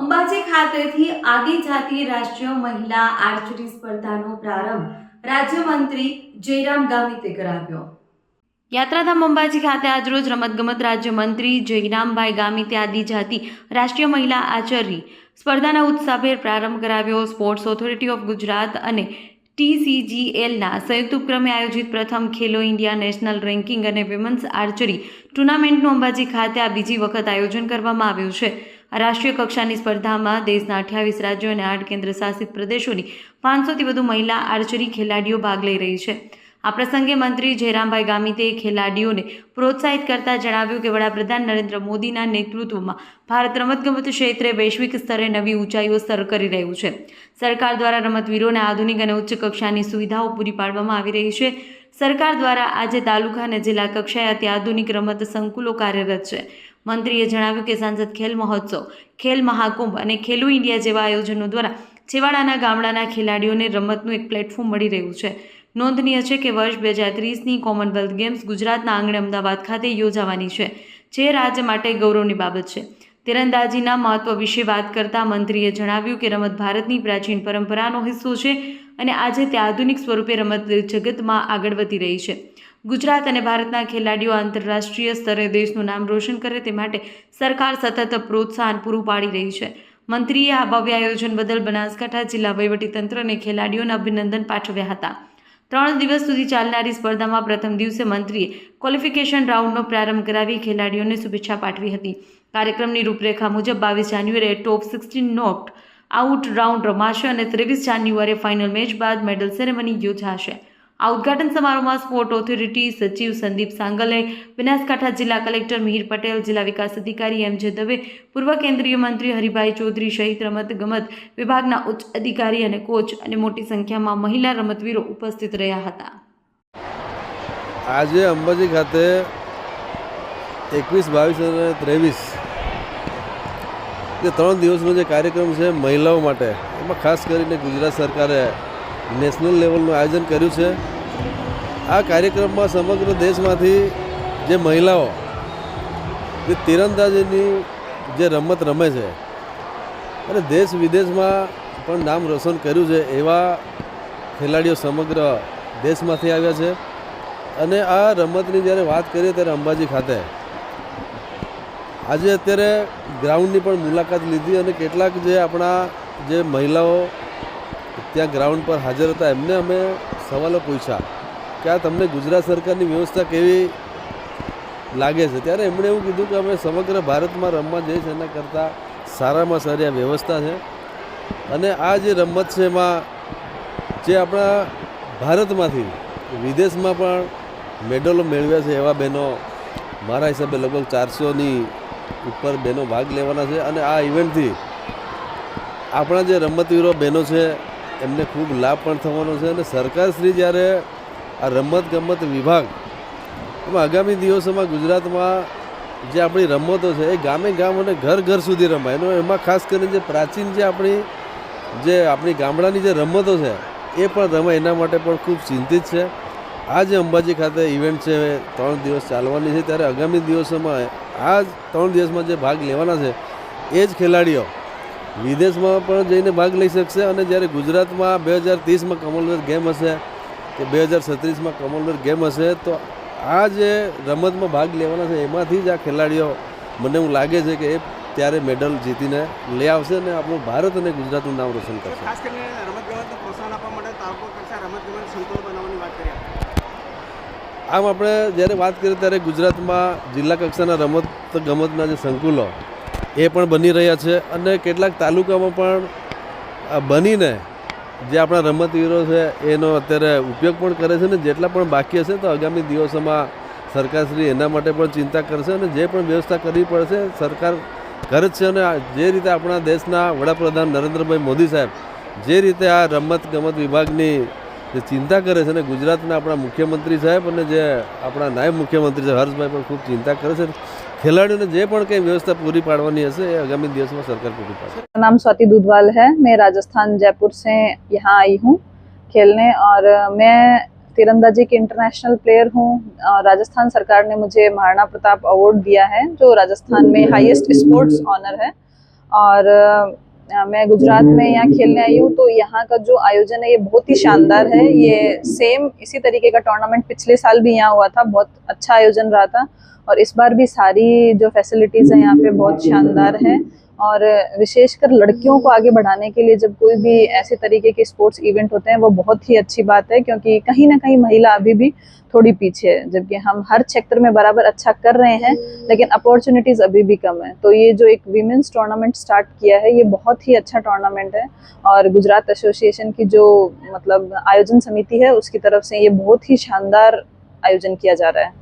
અંબાજી ખાતેથી આદિજાતિ રાષ્ટ્રીય મહિલા આર્ચરી સ્પર્ધાનો પ્રારંભ રાજ્યમંત્રી જયરામ ગામિતે કરાવ્યો. યાત્રાધામ અંબાજી ખાતે આજરોજ રમતગમત રાજ્યમંત્રી જયરામભાઈ ગામિતે આદિજાતિ રાષ્ટ્રીય મહિલા આચરી સ્પર્ધાના ઉત્સાહભેર પ્રારંભ કરાવ્યો. સ્પોર્ટ્સ ઓથોરિટી ઓફ ગુજરાત અને ટીસીજીએલના સંયુક્ત ઉપક્રમે આયોજિત પ્રથમ ખેલો ઇન્ડિયા નેશનલ રેન્કિંગ અને વિમન્સ આર્ચરી ટુર્નામેન્ટનું અંબાજી ખાતે આ બીજી વખત આયોજન કરવામાં આવ્યું છે. રાષ્ટ્રીય કક્ષાની સ્પર્ધામાં દેશના અઠ્યાવીસ રાજ્યો અને આઠ કેન્દ્ર શાસિત પ્રદેશોની પાંચસોથી વધુ મહિલા આર્ચરી ખેલાડીઓ ભાગ લઈ રહી છે. આ પ્રસંગે મંત્રી જયરામભાઈ ગામિતે ખેલાડીઓને પ્રોત્સાહિત કરતા જણાવ્યું કે વડાપ્રધાન નરેન્દ્ર મોદીના નેતૃત્વમાં ભારત રમતગમત ક્ષેત્રે વૈશ્વિક સ્તરે નવી ઊંચાઈઓ સર કરી રહ્યું છે. સરકાર દ્વારા રમતવીરોને આધુનિક અને ઉચ્ચ કક્ષાની સુવિધાઓ પૂરી પાડવામાં આવી રહી છે. સરકાર દ્વારા આજે તાલુકા અને જિલ્લા કક્ષાએ અત્યાધુનિક રમત સંકુલો કાર્યરત છે. મંત્રીએ જણાવ્યું કે સાંસદ ખેલ મહોત્સવ, ખેલ મહાકુંભ અને ખેલો ઇન્ડિયા જેવા આયોજનો દ્વારા છેવાડાના ગામડાના ખેલાડીઓને રમતનું એક પ્લેટફોર્મ મળી રહ્યું છે. નોંધનીય છે કે વર્ષ બે હજાર ત્રીસની કોમનવેલ્થ ગેમ્સ ગુજરાતના આંગણે અમદાવાદ ખાતે યોજાવાની છે, જે રાજ્ય માટે ગૌરવની બાબત છે. તીરંદાજીના મહત્વ વિશે વાત કરતા મંત્રીએ જણાવ્યું કે રમત ભારતની પ્રાચીન પરંપરાનો હિસ્સો છે અને આજે તે આધુનિક સ્વરૂપે રમત જગતમાં આગળ વધી રહી છે. ગુજરાત અને ભારતના ખેલાડીઓ આંતરરાષ્ટ્રીય સ્તરે દેશનું નામ રોશન કરે તે માટે સરકાર સતત પ્રોત્સાહન પૂરું પાડી રહી છે. મંત્રીએ આ ભવ્ય આયોજન બદલ બનાસકાંઠા જિલ્લા વહીવટીતંત્ર અને ખેલાડીઓને અભિનંદન પાઠવ્યા હતા. ત્રણ દિવસ સુધી ચાલનારી સ્પર્ધામાં પ્રથમ દિવસે મંત્રીએ ક્વોલિફિકેશન રાઉન્ડનો પ્રારંભ કરાવી ખેલાડીઓને શુભેચ્છા પાઠવી હતી. કાર્યક્રમની રૂપરેખા મુજબ બાવીસ જાન્યુઆરીએ top sixteen knockout round રમાશે અને ત્રેવીસ જાન્યુઆરીએ ફાઇનલ મેચ બાદ મેડલ સેરેમની યોજાશે. આ ઉદઘાટન સમારોહમાં સ્પોર્ટ ઓથોરિટી સચિવ સંદીપ સાંગલે, બનાસકાંઠા જિલ્લા કલેક્ટર મિહિર પટેલ, જિલ્લા વિકાસ અધિકારી એમ જે દવે, પૂર્વ કેન્દ્રીય મંત્રી હરિભાઈ ચૌધરી સહિત રમત ગમત વિભાગના ઉચ્ચ અધિકારી અને કોચ અને મોટી સંખ્યામાં મહિલા રમતવીરો ઉપસ્થિત રહ્યા હતા. આજે અંબાજી ખાતે એકવીસ, બાવીસ અને ત્રેવીસ જે ત્રણ દિવસનો જે કાર્યક્રમ છે મહિલાઓ માટે, એમાં ખાસ કરીને ગુજરાત સરકારે નેશનલ લેવલનું આયોજન કર્યું છે. આ કાર્યક્રમમાં સમગ્ર દેશમાંથી જે મહિલાઓ, જે તીરંદાજીની જે રમત રમે છે અને દેશ વિદેશમાં પણ નામ રોશન કર્યું છે એવા ખેલાડીઓ સમગ્ર દેશમાંથી આવ્યા છે. અને આ રમતની જ્યારે વાત કરીએ ત્યારે અંબાજી ખાતે, આજે અત્યારે ગ્રાઉન્ડની પણ મુલાકાત લીધી અને કેટલાક જે આપણા જે મહિલાઓ ત્યાં ગ્રાઉન્ડ પર હાજર હતા. એમને અમે સવાલો પૂછ્યા કે આ તમને ગુજરાત સરકારની વ્યવસ્થા કેવી લાગે છે? ત્યારે એમણે એવું કીધું કે અમે સમગ્ર ભારતમાં રમવા જઈએ છીએ. એના કરતાં સારામાં સારી આ વ્યવસ્થા છે. અને આ જે રમત છે એમાં જે આપણા ભારતમાંથી વિદેશમાં પણ મેડલો મેળવ્યા છે એવા બહેનો, મારા હિસાબે લગભગ ચારસોની ઉપર બહેનો ભાગ લેવાના છે. અને આ ઇવેન્ટથી આપણા જે રમતવીરો બહેનો છે એમને ખૂબ લાભ પણ થવાનો છે અને સરકારશ્રી જ્યારે આ રમત ગમત વિભાગ, એમાં આગામી દિવસોમાં ગુજરાતમાં જે આપણી રમતો છે એ ગામે ગામ અને ઘર ઘર સુધી રમાય. એનો એમાં ખાસ કરીને જે પ્રાચીન જે આપણી જે આપણી ગામડાની જે રમતો છે, એ પણ રમાય એના માટે પણ ખૂબ ચિંતિત છે. આ જે અંબાજી ખાતે ઇવેન્ટ છે, ત્રણ દિવસ ચાલવાની છે. ત્યારે આગામી દિવસોમાં આ ત્રણ દિવસમાં જે ભાગ લેવાના છે, એ જ ખેલાડીઓ વિદેશમાં પણ જઈને ભાગ લઈ શકશે અને જ્યારે ગુજરાતમાં બે હજાર ત્રીસમાં કોમનવેલ્થ ગેમ હશે કે બે હજાર છત્રીસમાં કોમનવેલ્થ ગેમ હશે તો આ જે રમતમાં ભાગ લેવાના છે એમાંથી જ આ ખેલાડીઓ મને એવું લાગે છે કે એ ત્યારે મેડલ જીતીને લઈ આવશે અને આપણું ભારત અને ગુજરાતનું નામ રોશન કરશે. ખાસ કરીને રમતગમતને પ્રોત્સાહન આપવા માટે તાલુકો કક્ષા રમતગમત સંકુલો બનાવવાની વાત કરી આમ આપણે જ્યારે વાત કરીએ ત્યારે ગુજરાતમાં જિલ્લા કક્ષાના રમત ગમતના જે સંકુલો એ પણ બની રહ્યા છે અને કેટલાક તાલુકામાં પણ બનીને જે આપણા રમતવીરો છે, એનો અત્યારે ઉપયોગ પણ કરે છે ને જેટલા પણ બાકી હશે તો આગામી દિવસોમાં સરકારશ્રી એના માટે પણ ચિંતા કરશે અને જે પણ વ્યવસ્થા કરવી પડશે, સરકાર કરે છે અને જે રીતે આપણા દેશના વડાપ્રધાન નરેન્દ્રભાઈ મોદી સાહેબ જે રીતે આ રમત ગમત વિભાગની જે ચિંતા કરે છે ને ગુજરાતના આપણા મુખ્યમંત્રી સાહેબ અને જે આપણા નાયબ મુખ્યમંત્રી છે હર્ષભાઈ પણ ખૂબ ચિંતા કરે છે ખેલાડીઓને જે પણ કંઈ વ્યવસ્થા પૂરી પાડવાની હશે એ આગામી દિવસમાં સરકાર પૂરી પાડશે मेरा नाम स्वाति दूधवाल है मैं राजस्थान जयपुर से यहाँ आई हूँ खेलने और मैं तीरंदाजी की इंटरनेशनल प्लेयर हूँ और राजस्थान सरकार ने मुझे महाराणा प्रताप अवार्ड दिया है जो राजस्थान में हाईएस्ट स्पोर्ट्स ऑनर है और अ, मैं गुजरात में यहाँ खेलने आई हूँ तो यहाँ का जो आयोजन है, ये बहुत ही शानदार है। ये सेम इसी तरीके का टूर्नामेंट पिछले साल भी यहाँ हुआ था, बहुत अच्छा आयोजन रहा था। और इस बार भी सारी जो फैसिलिटीज़ है यहाँ पे बहुत शानदार है। और विशेषकर लड़कियों को आगे बढ़ाने के लिए जब कोई भी ऐसे तरीके के स्पोर्ट्स इवेंट होते हैं, वो बहुत ही अच्छी बात है, क्योंकि कहीं ना कहीं महिला अभी भी थोड़ी पीछे है, जबकि हम हर क्षेत्र में बराबर अच्छा कर रहे हैं, लेकिन अपॉर्चुनिटीज़ अभी भी कम है। तो ये जो एक वीमेंस टूर्नामेंट स्टार्ट किया है, ये बहुत ही अच्छा टूर्नामेंट है और गुजरात एसोसिएशन की जो मतलब आयोजन समिति है, उसकी तरफ़ से ये बहुत ही शानदार आयोजन किया जा रहा है।